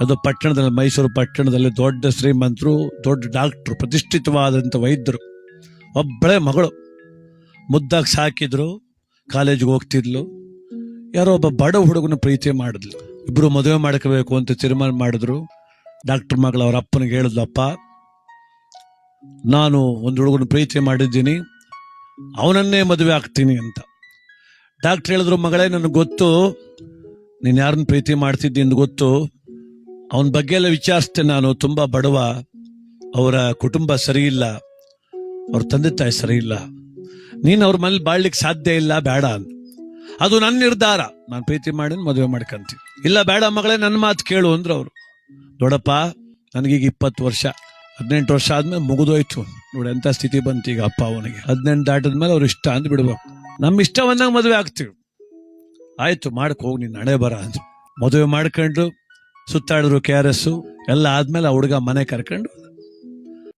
ಅದು ಪಟ್ಟಣದಲ್ಲಿ, ಮೈಸೂರು ಪಟ್ಟಣದಲ್ಲಿ ದೊಡ್ಡ ಶ್ರೀಮಂತರು, ದೊಡ್ಡ ಡಾಕ್ಟ್ರು, ಪ್ರತಿಷ್ಠಿತವಾದಂಥ ವೈದ್ಯರು. ಒಬ್ಬಳೇ ಮಗಳು. ಮುದ್ದಾಗಿ ಸಾಕಿದ್ರು, ಕಾಲೇಜಿಗೆ ಹೋಗ್ತಿದ್ಲು. ಯಾರೋ ಒಬ್ಬ ಬಡ ಹುಡುಗನ ಪ್ರೀತಿ ಮಾಡಿದ್ಲು. ಇಬ್ಬರು ಮದುವೆ ಮಾಡ್ಕೋಬೇಕು ಅಂತ ತೀರ್ಮಾನ ಮಾಡಿದ್ರು. ಡಾಕ್ಟರ್ ಮಗಳು ಅವ್ರ ಅಪ್ಪನಿಗೆ ಹೇಳಿದ್ಲು, ಅಪ್ಪ, ನಾನು ಒಂದು ಹುಡುಗನ ಪ್ರೀತಿ ಮಾಡಿದ್ದೀನಿ. ಅವನನ್ನೇ ಮದುವೆ ಆಗ್ತೀನಿ ಅಂತ. ಡಾಕ್ಟರ್ ಹೇಳಿದ್ರು, ಮಗಳೇ, ನನಗೆ ಗೊತ್ತು, ನೀನು ಯಾರನ್ನ ಪ್ರೀತಿ ಮಾಡ್ತಿದ್ದೀನಿ ಗೊತ್ತು. ಅವನ ಬಗ್ಗೆ ಎಲ್ಲ ವಿಚಾರಿಸ್ತೆ ನಾನು ತುಂಬ ಬಡವ. ಅವರ ಕುಟುಂಬ ಸರಿ ಇಲ್ಲ ಅವ್ರ ತಂದೆ ತಾಯಿ ಸರಿ ಇಲ್ಲ ನೀನು ಅವ್ರ ಮನೇಲಿ ಬಾಳ್ಲಿಕ್ಕೆ ಸಾಧ್ಯ ಇಲ್ಲ, ಬೇಡ ಅಂತ ಅದು ನನ್ನ ನಿರ್ಧಾರ. ನಾನು ಪ್ರೀತಿ ಮಾಡಿ ಮದುವೆ ಮಾಡ್ಕಂತೀನಿ. ಇಲ್ಲ, ಬೇಡ ಮಗಳೇ, ನನ್ನ ಮಾತು ಕೇಳು ಅಂದ್ರೆ ಅವರು. ದೊಡ್ಡಪ್ಪ ನನಗೀಗ ಇಪ್ಪತ್ತು ವರ್ಷ. ಹದಿನೆಂಟು ವರ್ಷ ಆದ್ಮೇಲೆ ಮುಗಿದೋಯ್ತು. ನೋಡಿ ಎಂಥ ಸ್ಥಿತಿ ಬಂತು ಈಗ ಅಪ್ಪ ಅವನಿಗೆ. ಹದಿನೆಂಟು ದಾಟಿದ್ಮೇಲೆ ಅವ್ರು ಇಷ್ಟ ಅಂತ ಬಿಡ್ಬೇಕು ನಮ್ಮ ಇಷ್ಟ ಬಂದಾಗ ಮದುವೆ ಆಗ್ತೀವಿ. ಆಯ್ತು ಮಾಡ್ಕೋಗಿ ನೀನು ಹಣೆ ಬರ ಅಂದ್ರು. ಮದುವೆ ಮಾಡ್ಕೊಂಡು ಸುತ್ತಾಡಿದ್ರು ಕೆ ಆರ್ ಎಸ್ ಎಲ್ಲ ಆದ್ಮೇಲೆ ಆ ಹುಡುಗ ಮನೆ ಕರ್ಕೊಂಡು